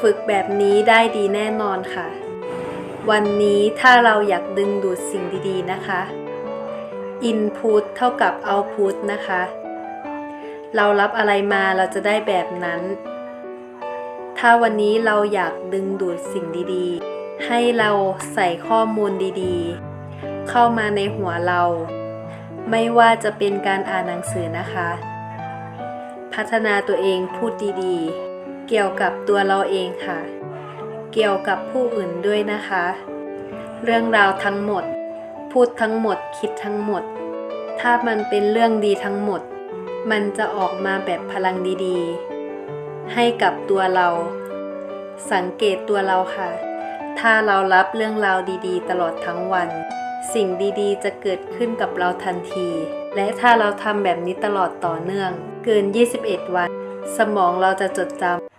ฝึกแบบนี้ได้ดีแน่นอนค่ะ วันนี้ถ้าเราอยากดึงดูดสิ่งดีๆนะคะ Input เท่ากับ Output นะคะ เรารับอะไรมาเราจะได้แบบนั้น ถ้าวันนี้เราอยากดึงดูดสิ่งดีๆ ให้เราใส่ข้อมูลดีๆ เข้ามาในหัวเรา ไม่ว่าจะเป็นการอ่านหนังสือนะคะ พัฒนาตัวเองพูดดีๆ เกี่ยวกับตัวเราเองค่ะ เกี่ยวกับผู้อื่นด้วยนะคะ เรื่องราวทั้งหมด พูดทั้งหมดคิดทั้งหมด ถ้ามันเป็นเรื่องดีทั้งหมด มันจะออกมาแบบพลังดีๆ ให้กับตัวเรา สังเกตตัวเราค่ะ ถ้าเรารับเรื่องราวดีๆ ตลอดทั้งวัน สิ่งดีๆ จะเกิดขึ้นกับเราทันที และถ้าเราทำแบบนี้ตลอดต่อเนื่อง เกิน 21 วันสมองเราจะจดจำ